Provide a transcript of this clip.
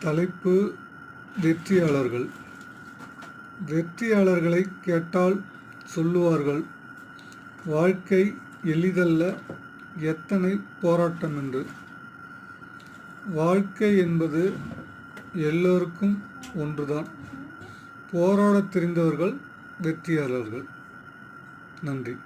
தலைப்பு வெற்றியாளர்கள். வெற்றியாளர்களை கேட்டால் சொல்லுவார்கள் வாழ்க்கை எளிதல்ல எத்தனை போராட்டம் என்று வாழ்க்கை என்பது எல்லோருக்கும் ஒன்றுதான். போராடத் தெரிந்தவர்கள் வெற்றியாளர்கள். நன்றி.